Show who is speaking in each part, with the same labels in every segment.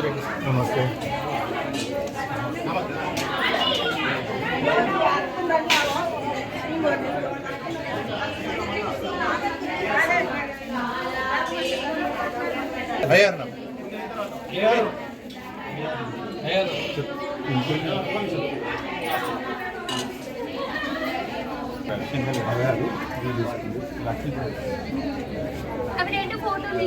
Speaker 1: నమస్తే భయ్యా అన్న
Speaker 2: అవి రెండు ఫోటోలు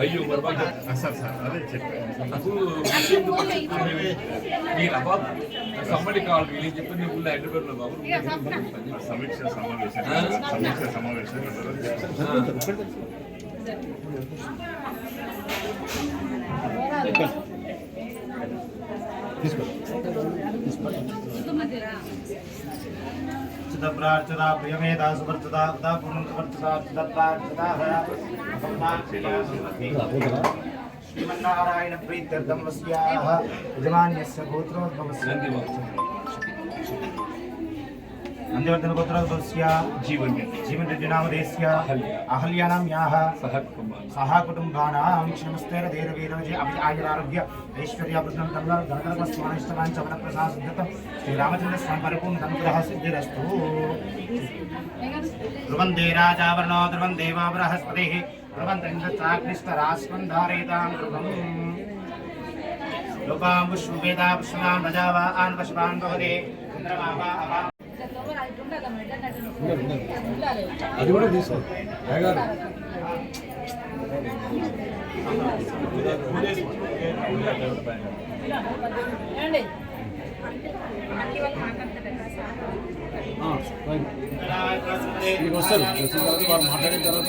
Speaker 3: అయ్యో బర్బాద్
Speaker 1: సార్ సార్ అదే చెప్పాను
Speaker 3: నాకు మీరు అబ్బా సంబడి కావాలి వీళ్ళు చెప్పింది ఊళ్ళో హైదరాబాద్లో బాబు.
Speaker 1: సమీక్ష సమావేశం సమీక్ష సమావేశం.
Speaker 4: చిత్తప్రార్చత ప్రియమేధ పూర్ణవర్చత చిత్తప్రార్చత శ్రీమన్నారాయణ ప్రీత్యర్థం వస్యాః యజమాన్యస్య గోత్రోద్భవస్య నందివర్ధన గోత్రోద్భవస్య
Speaker 1: జీవన్
Speaker 4: జీవన్ రెడ్డి నామధేస్య అహల్యానాం యాః
Speaker 3: సహ
Speaker 4: కుటుంబానాం క్షమస్తేర ధీర వీరోజి అభి ఆయురారోగ్య ఐశ్వర్యాభివృద్ధం తల్ల గణగణ స్మరణిష్టమాన్ చవన ప్రసాద శ్రీరామచంద్ర స్వామి పరిపూర్ణ అనుగ్రహ సిద్ధిరస్తు ధ్రువందే రాజావరణో ధ్రువం దేవా బృహస్పతి ధారయితాం ధ్రువం లోపాంబుష్వేదా పుష్పాన్ ప్రజావా ఆన్ పశుపాన్ భవదే చంద్రమా వా అపా
Speaker 1: అది కూడా తీసుకో. మీకు వస్తారు. వచ్చిన తర్వాత వాళ్ళు మాట్లాడిన తర్వాత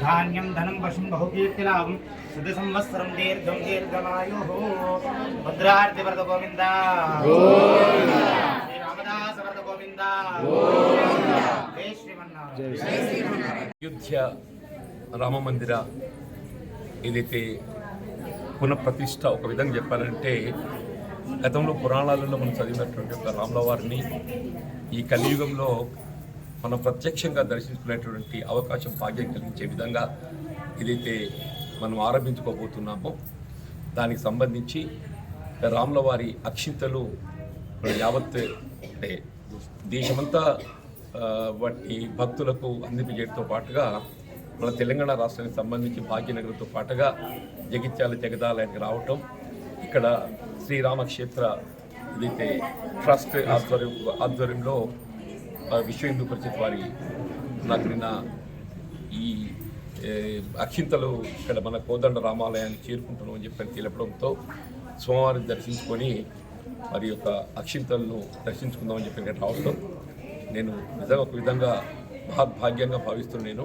Speaker 4: धान्यम धनम श्रीर्वर्चस्वमायुष्मारो अघ्यमाविधात् वशं శుద్ధ సంవత్సరం దీర్ఘం దీర్ఘమాయు భద్రార్తి వరద గోవింద శ్రీ రామదాస వరద గోవింద జై శ్రీమన్నారాయణ
Speaker 3: అయోధ్య రామ మందిర ఏదైతే పునఃప్రతిష్ఠ ఒక విధంగా చెప్పాలంటే గతంలో పురాణాలలో మనం చదివినటువంటి ఒక రాముల వారిని ఈ కలియుగంలో మనం ప్రత్యక్షంగా దర్శించుకునేటువంటి అవకాశం భాగ్యం కలిగించే విధంగా ఏదైతే మనం ఆరంభించుకోబోతున్నామో. దానికి సంబంధించి రాముల వారి అక్షింతలు యావత్ అంటే దేశమంతా వాటి భక్తులకు అందింపజేయడంతో పాటుగా మన తెలంగాణ రాష్ట్రానికి సంబంధించి భాగ్యనగరంతో పాటుగా జగిత్యాల జగదాలయానికి రావటం ఇక్కడ శ్రీరామక్షేత్ర ఏదైతే ట్రస్ట్ ఆధ్వర్యం ఆధ్వర్యంలో విశ్వ హిందూ పరిషత్ వారి నాకు నిన్న ఈ అక్షింతలు ఇక్కడ మన కోదండ రామాలయాన్ని చేరుకుంటున్నాం అని చెప్పని తెలపడంతో సోమవారం దర్శించుకొని మరి యొక్క అక్షింతలను దర్శించుకుందామని చెప్పి ఇక్కడ రావడం నేను నిజంగా ఒక విధంగా మహద్భాగ్యంగా భావిస్తున్నాను నేను.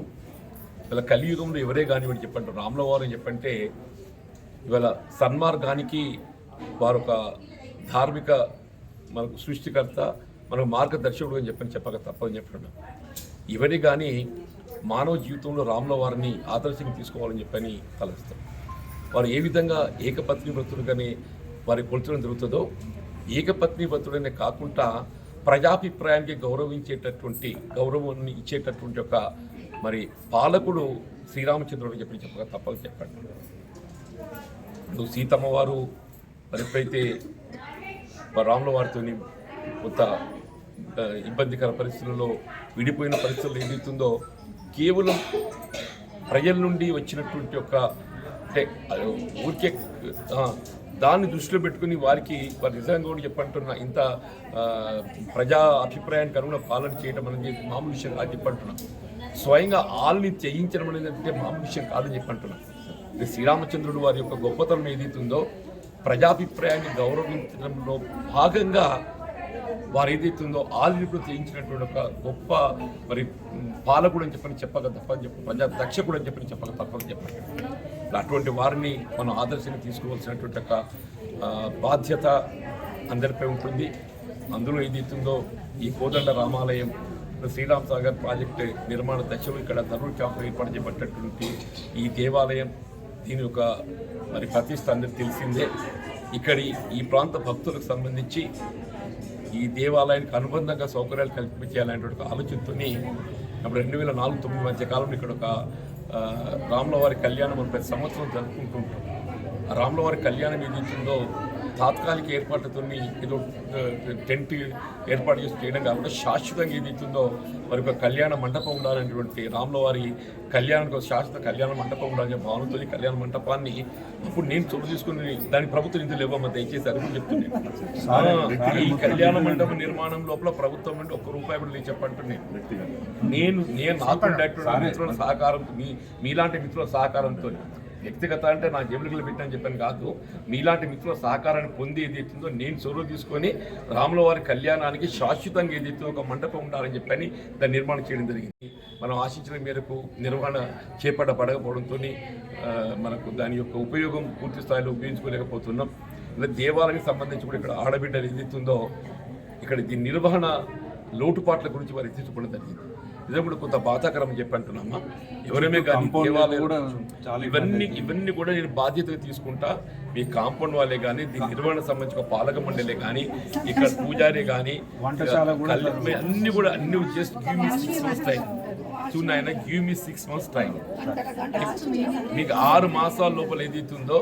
Speaker 3: కలియుగంలో ఎవరే కానివ్వండి చెప్పండి రాముల వారు అని చెప్పంటే ఇవాళ సన్మార్గానికి వారు ఒక ధార్మిక మనకు సృష్టికర్త మనకు మార్గదర్శకుడు అని చెప్పని చెప్పక తప్పని చెప్పడం. ఇవన్నీ కానీ మానవ జీవితంలో రాముల వారిని ఆదర్శంగా తీసుకోవాలని చెప్పని తలస్తాం వారు ఏ విధంగా ఏకపత్ని వ్రతుడుగానే వారి కొలుచడం జరుగుతుందో ఏకపత్ని వ్రతుడనే కాకుండా ప్రజాభిప్రాయానికి గౌరవించేటటువంటి గౌరవాన్ని ఇచ్చేటటువంటి ఒక మరి పాలకుడు శ్రీరామచంద్రుడు చెప్పి చెప్పక తప్పక చెప్పండి. ఇప్పుడు సీతమ్మ వారు మరి ఎప్పుడైతే రాముల వారితో కొంత ఇబ్బందికర పరిస్థితుల్లో విడిపోయిన పరిస్థితులు ఏదైతుందో కేవలం ప్రజల నుండి వచ్చినటువంటి ఒక అంటే ఊరికే దాన్ని దృష్టిలో పెట్టుకుని వారికి వారి నిజంగా కూడా చెప్పంటున్నా ఇంత ప్రజా అభిప్రాయానికి అనుగుణ పాలన చేయడం అనేది మామూలు విషయం కాదు చెప్పంటున్నా. స్వయంగా ఆల్ని చేయించడం అనేది అంటే మామూలు విషయం కాదని చెప్పంటున్నా. ఇది శ్రీరామచంద్రుడు వారి యొక్క గొప్పతనం ఏదైతుందో ప్రజాభిప్రాయాన్ని గౌరవించడంలో భాగంగా వారు ఏదైతుందో ఆల్రెడీ చేయించినటువంటి ఒక గొప్ప మరి పాలకుడు అని చెప్పని చెప్పక తప్పని చెప్పి ప్రజా దక్షకుడు అని చెప్పని చెప్పక తప్పని చెప్పండి అటువంటి వారిని మనం ఆదర్శంగా తీసుకోవాల్సినటువంటి ఒక బాధ్యత అందరిపై ఉంటుంది. అందులో ఏదైతుందో ఈ కోదండ రామాలయం శ్రీరామ్ సాగర్ ప్రాజెక్టు నిర్మాణ దశలో ఇక్కడ ధనుర్ క్యాంపు ఏర్పాటు చేయబడినటువంటి ఈ దేవాలయం దీని యొక్క మరి ప్రతిష్ట అందరికి తెలిసిందే. ఇక్కడి ఈ ప్రాంత భక్తులకు సంబంధించి ఈ దేవాలయానికి అనుబంధంగా సౌకర్యాలు కల్పించాలనేటువంటి ఒక ఆలోచనతోని అప్పుడు రెండు వేల నాలుగు తొమ్మిది మధ్య కాలంలో ఇక్కడ ఒక రాముల వారి కళ్యాణం ప్రతి సంవత్సరం జరుపుకుంటుంటాం ఆ రాముల వారి కళ్యాణం ఏదైతుందో తాత్కాలిక ఏర్పాట్లతో ఏదో టెంట్ ఏర్పాటు చేసి చేయడం కాకుండా శాశ్వతంగా ఏదైతుందో మరి ఒక కళ్యాణ మండపం ఉండాలనేటువంటి రాముల వారి కళ్యాణానికి ఒక శాశ్వత కళ్యాణ మండపం ఉండాలనే భావనతో కళ్యాణ మండపాన్ని అప్పుడు నేను చోటు తీసుకుని దానికి ప్రభుత్వం నిధులు ఇవ్వమని దయచేసి అడుగు చెప్తున్నాను ఈ కళ్యాణ మండపం నిర్మాణం లోపల ప్రభుత్వం నుండి ఒక్క రూపాయి కూడా నేను చెప్పంటున్నాను నేను నేను నాకు సహకారంతో మీ మీలాంటి మిత్రుల సహకారంతో వ్యక్తిగత అంటే నా జమిలికలు పెట్టని చెప్పాను కాదు. మీలాంటి మిత్రుల సహకారాన్ని పొంది ఏదైతుందో నేను చొరవ తీసుకొని రాముల వారి కళ్యాణానికి శాశ్వతంగా ఏదైతే ఒక మండపం ఉండాలని చెప్పని దాన్ని నిర్మాణం చేయడం జరిగింది. మనం ఆశించిన మేరకు నిర్వహణ చేపట్టబడకపోవడంతో మనకు దాని యొక్క ఉపయోగం పూర్తి స్థాయిలో ఉపయోగించుకోలేకపోతున్నాం. ఇలా దేవాలయానికి సంబంధించి కూడా ఇక్కడ ఆడబిడ్డలు ఏదైతుందో ఇక్కడ దీని నిర్వహణ లోటుపాట్ల గురించి వారు ఎత్తించుకోవడం జరిగింది. ఇదే కూడా కొంత బాధాకరం చెప్పి అంటున్నామా? ఎవరైనా కానీ ఇవన్నీ ఇవన్నీ కూడా నేను బాధ్యతగా తీసుకుంటా. మీ కాంపౌండ్ వాళ్ళే కానీ దీని నిర్వహణ సంబంధించిన పాలక మండలే కానీ ఇక్కడ పూజారి కానీ అన్ని కూడా అన్ని just give me six months time చూనాయన give me six months time మీకు ఆరు మాసాల లోపల ఏదైతుందో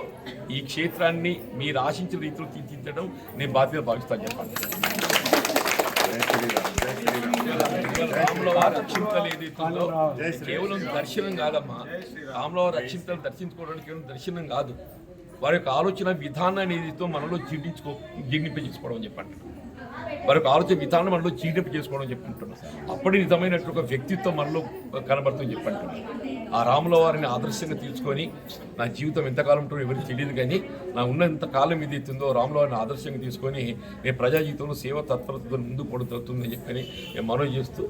Speaker 3: ఈ క్షేత్రాన్ని మీరు ఆశించిన రీతిలో తీర్చిదిద్దడం నేను బాధ్యత భావిస్తాను చెప్పండి
Speaker 1: జై శ్రీరామ్ జై శ్రీరామ్
Speaker 3: ఇవాళ ఏదైతుందో కేవలం దర్శనం కాదమ్మా. రాముల వారి అక్షింతలు దర్శించుకోవడానికి కేవలం దర్శనం కాదు. వారి యొక్క ఆలోచన విధానాన్ని ఏదైతే మనలో జీర్ణించుకో జీర్ణింపజేసుకోవడం చెప్పండి. వారి ఆలోచన విధానం మనలో చీటింపు చేసుకోవడం చెప్పుకుంటున్నాం. అప్పటి నిజమైనట్టు ఒక వ్యక్తిత్వం మనలో కనబడుతుంది చెప్పంటున్నాం. ఆ రాముల వారిని ఆదర్శంగా తీసుకొని నా జీవితం ఎంతకాలం ఉంటుందో ఎవరికి తెలియదు కానీ నా ఉన్నంత కాలం ఇది ఎత్తుందో రాముల వారిని ఆదర్శంగా తీసుకొని నేను ప్రజా జీవితంలో సేవ తత్పరతతో ముందు పడుతుందని చెప్పని నేను మనవి చేస్తూ